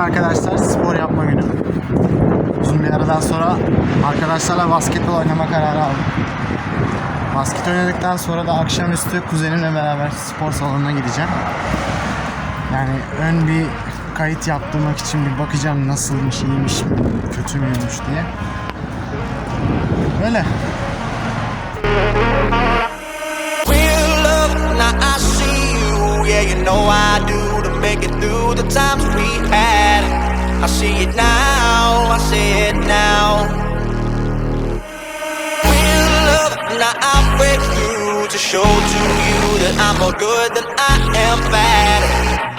arkadaşlar spor yapma günü. Uzun bir aradan sonra arkadaşlarla basketbol oynama kararı aldım. Basket oynadıktan sonra da akşamüstü kuzenimle beraber spor salonuna gideceğim. Yani ön bir kayıt yaptırmak için bir bakacağım nasılmış, iyiymiş mi, kötü müymüş diye. To make it through the times we. I see it now, I see it now. Real love, now I break through to show to you that I'm more good than I am bad.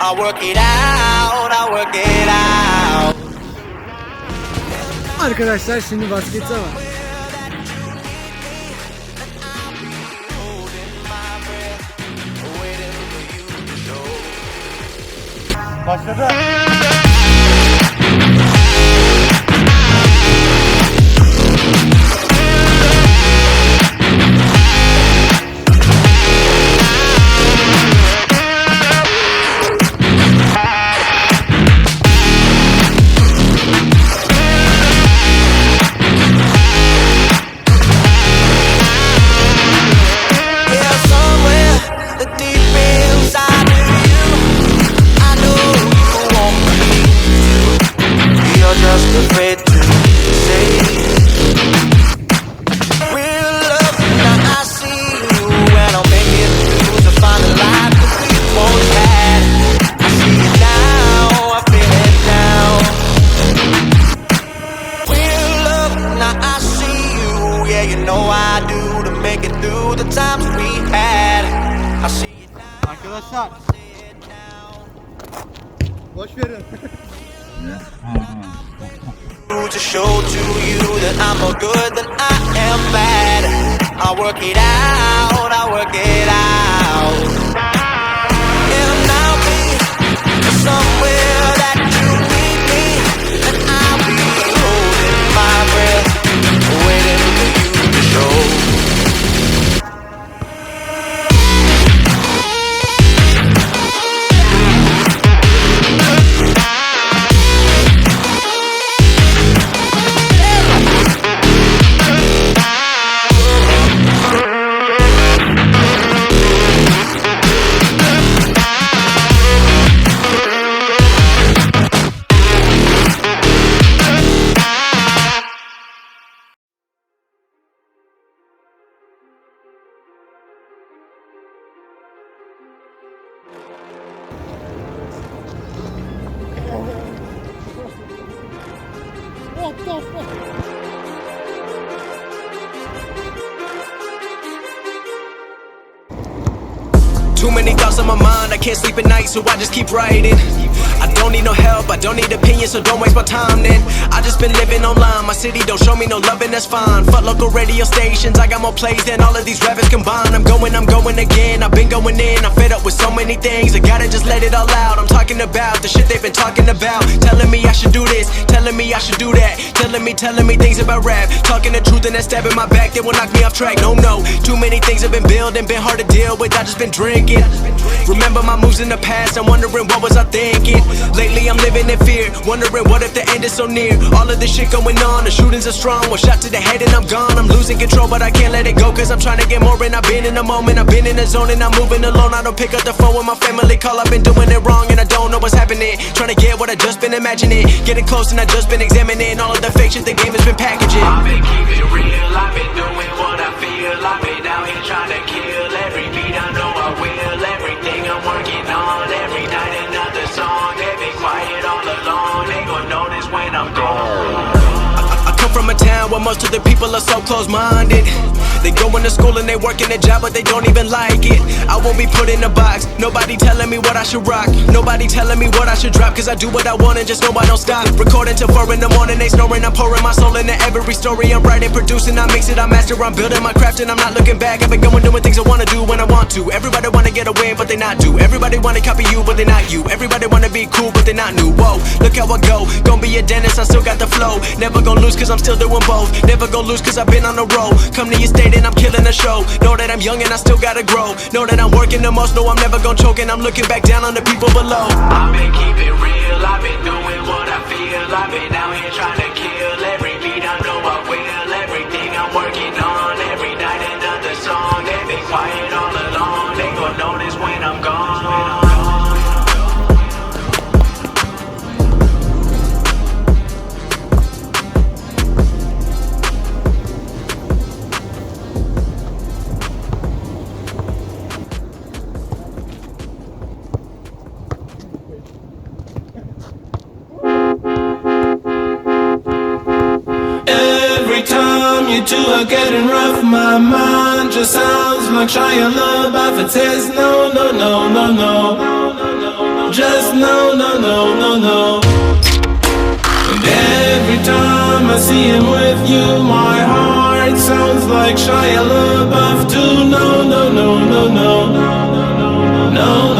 I work it out, I work it out. Arkadaşlar şimdi basket ama. Başladı. Arkadaşlar. Boş verin. to show to you that I'm more good than I am bad. I work it out, I work it out. And I'll be somewhere that you need me. And I'll be holding my breath, waiting for you to show. Too many thoughts on my mind, I can't sleep at night, so I just keep writing. Don't need no help, I don't need opinions, so don't waste my time then. I just been living online, my city don't show me no loving, that's fine. Fuck local radio stations, I got more plays than all of these rappers combined. I'm going, I'm going again, I've been going in, I'm fed up with so many things, I gotta just let it all out. I'm talking about the shit they've been talking about, telling me I should do this, telling me I should do that, telling me, telling me things about rap, talking the truth and that stab in my back, they will knock me off track. No, no, too many things have been building, been hard to deal with, I just been drinking. Remember my moves in the past, I'm wondering what was I thinking. Lately I'm living in fear, wondering what if the end is so near. All of this shit going on, the shootings are strong. One shot to the head and I'm gone. I'm losing control, but I can't let it go. Cause I'm trying to get more and I've been in the moment. I've been in the zone and I'm moving alone. I don't pick up the phone when my family call. I've been doing it wrong and I don't know what's happening. Trying to get what I just been imagining. Getting close and I just been examining all of the fake shit the game has been packaging. I've been keeping real, I've been doing what I feel. I've been out here trying to kill a most of the people are so close-minded. They going to school and they working a job, but they don't even like it. I won't be put in a box. Nobody telling me what I should rock. Nobody telling me what I should drop. Cause I do what I want and just know I don't stop. Recording till four in the morning, they snoring. I'm pouring my soul into every story. I'm writing, producing, I mix it, I master. I'm building my craft and I'm not looking back. I've been going doing things I wanna do when I want to. Everybody wanna get away, but they not do. Everybody wanna copy you, but they not you. Everybody wanna be cool, but they not new. Whoa, look how I go. Gonna be a dentist, I still got the flow. Never gonna lose cause I'm still doing both. Never gonna lose cause I've been on the road. Come to your state and I'm killing the show. Know that I'm young and I still gotta grow. Know that I'm working the most, know I'm never gonna choke. And I'm looking back down on the people below. I've been keeping real. I've been doing what I feel. I've been out here trying to kill two are getting rough. My mind just sounds like Shia LaBeouf. It says no, no, no, no, no. Just no, no, no, no, no. And every time I see him with you, my heart sounds like Shia LaBeouf too. No, no, no, no, no, no, no.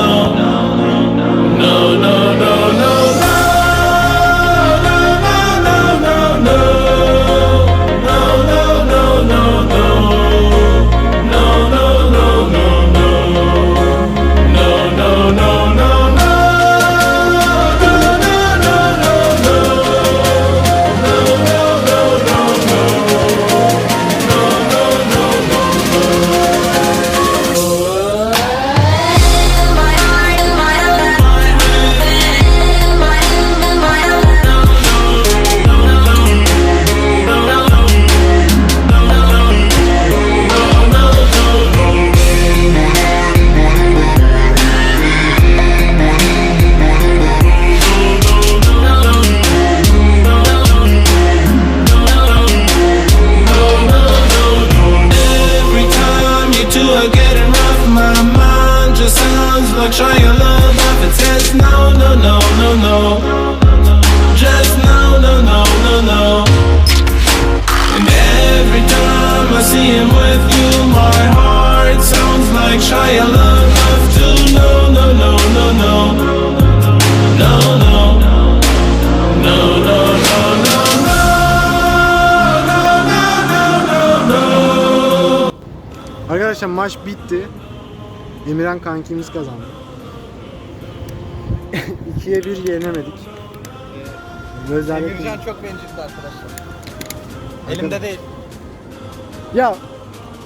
like trying your love off a test. No, no, no, no, no. Just no, no, no, no, no. And every time I see him with you, my heart sounds like try your love off too. No, no, no, no, no. No, no. No, no, no, no. Arkadaşlar maç bitti. Emirhan kankimiz kazandı. 2'ye 1 yenemedik. Rezalet. Emircan çok bencildi arkadaşlar. Elimde değil. Ya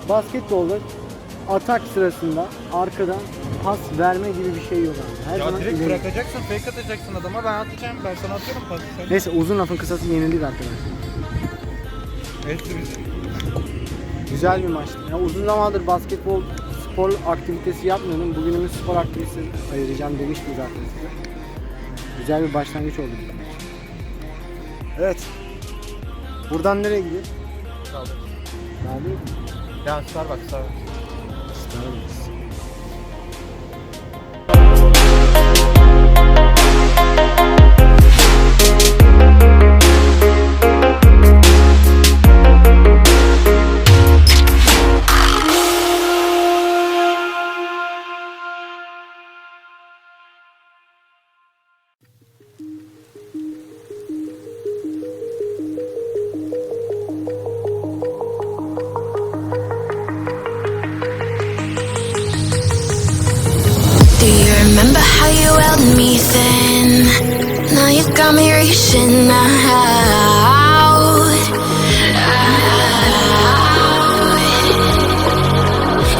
basketbolda atak sırasında arkadan pas verme gibi bir şey yok abi. Her Ya zaman direkt ileri. bırakacaksın, fake atacaksın adama ben atacağım, ben sana atıyorum pası. Sen Neyse uzun lafın kısası yenildik arkadaşlar. Ezdi bizi. Güzel bir maçtı. Ya uzun zamandır basketbol spor aktivitesi yapmıyordum. Bugünümüz spor aktivitesi ayıracağım demiştim zaten size. Güzel bir başlangıç oldu bizim için. Evet. Buradan nereye gidiyor? Kaldı. Abi. Ya Starbucks, Starbucks. Starbucks.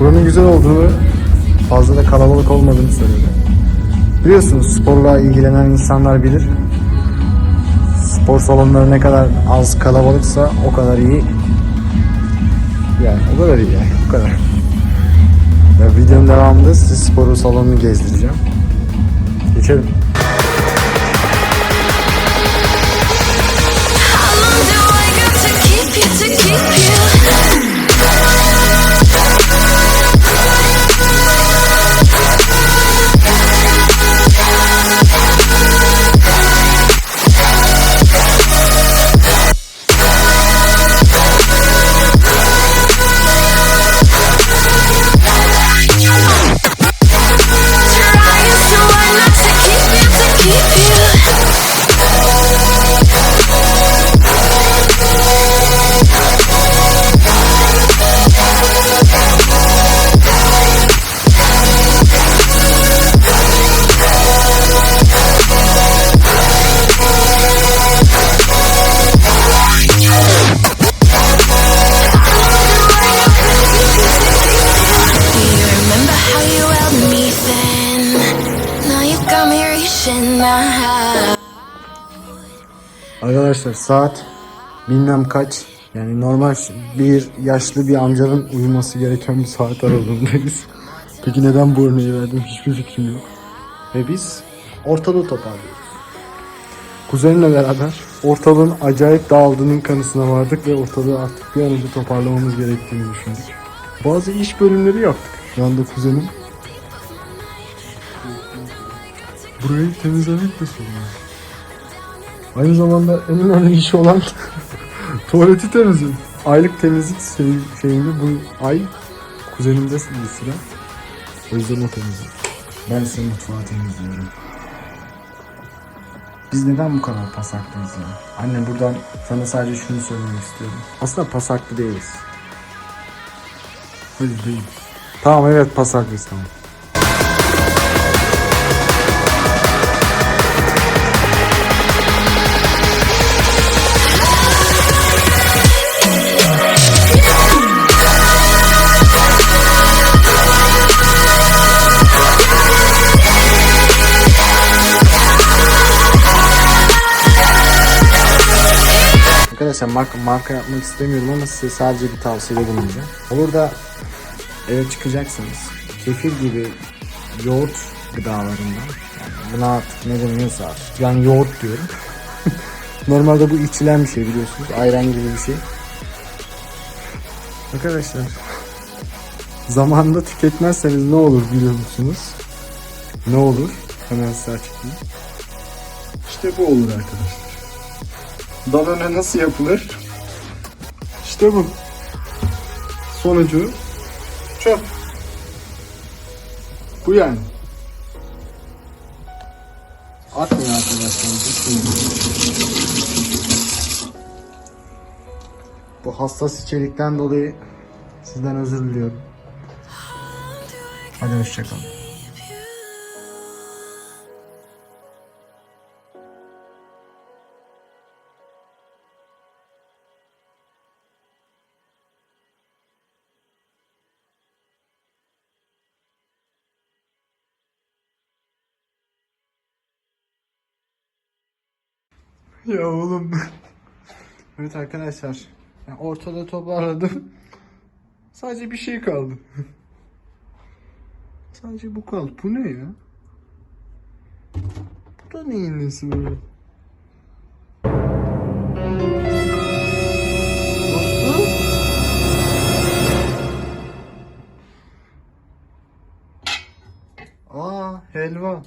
Buranın güzel olduğunu, fazla da kalabalık olmadığını söyledi. Biliyorsunuz sporla ilgilenen insanlar bilir. Spor salonları ne kadar az kalabalıksa o kadar iyi yani o kadar iyi yani o kadar. Ya videonun devamında size spor salonunu gezdireceğim. Geçelim. Saat bilmem kaç. Yani normal bir yaşlı bir amcanın uyuması gereken bir saat aralığındayız. Peki neden bu örneği verdim hiçbir fikrim yok. Ve biz ortalığı toparlıyoruz. Kuzenimle beraber ortalığın acayip dağıldığının kanısına vardık ve ortalığı artık bir an önce toparlamamız gerektiğini düşündük. Bazı iş bölümleri yaptık. Şu anda kuzenim burayı temizlemek de sorun. Aynı zamanda en önemli iş olan tuvaleti temizlemek. Aylık temizlik şey- şeyinde bu ay kuzenimde bir sıra. O yüzden o temizliyor. Ben ise mutfağı temizliyorum. Biz neden bu kadar pasaklıyız ya? Anne buradan sana sadece şunu söylemek istiyorum. Aslında pasaklı değiliz. Hayır değil. Tamam evet pasaklıyız tamam. Arkadaşlar marka, marka yapmak istemiyorum ama size sadece bir tavsiyede bulunacağım. Olur da eve çıkacaksınız. Kefir gibi yoğurt gıdalarından. Yani buna artık ne deniyorsa artık. Yani yoğurt diyorum. Normalde bu içilen bir şey biliyorsunuz. Ayran gibi bir şey. Arkadaşlar zamanında tüketmezseniz ne olur biliyor musunuz? Ne olur? Hemen size açıklayayım. İşte bu olur arkadaşlar. Danone nasıl yapılır? İşte bu. Sonucu çöp. Bu yani. Atmayın arkadaşlar. Bu hassas içerikten dolayı sizden özür diliyorum. Hadi hoşçakalın. Ya oğlum. evet arkadaşlar. Yani ortada toparladım. Sadece bir şey kaldı. Sadece bu kaldı. Bu ne ya? Bu da neyin nesi böyle? Aa helva.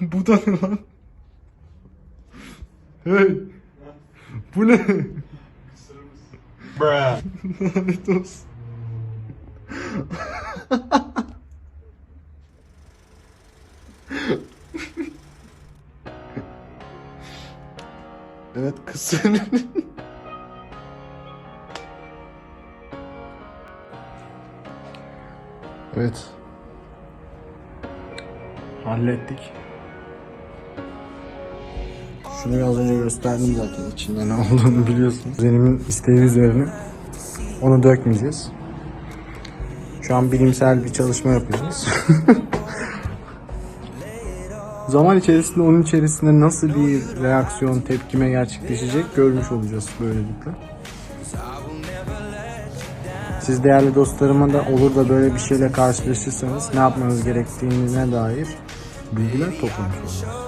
bu da ne lan? Hey. Bu ne? Bruh. Lanet olsun. evet kısır. evet. Hallettik. Şunu az önce gösterdim zaten içinde ne olduğunu biliyorsunuz. Kuzenimin isteği üzerine onu dökmeyeceğiz. Şu an bilimsel bir çalışma yapıyoruz. Zaman içerisinde onun içerisinde nasıl bir reaksiyon, tepkime gerçekleşecek görmüş olacağız böylelikle. Siz değerli dostlarıma da olur da böyle bir şeyle karşılaşırsanız ne yapmanız gerektiğine dair bilgiler toplamış olacağız.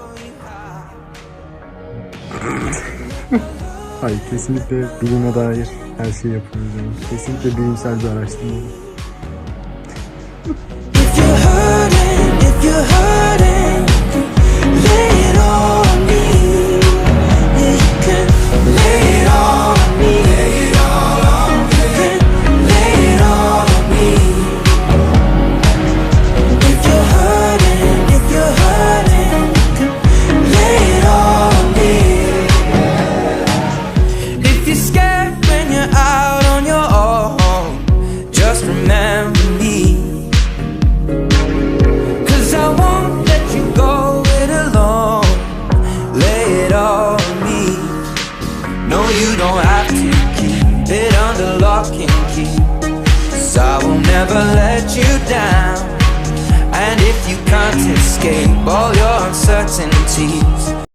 Hayır kesinlikle bilime dair her şey yapıyoruz. Yani. Kesinlikle bilimsel bir araştırma.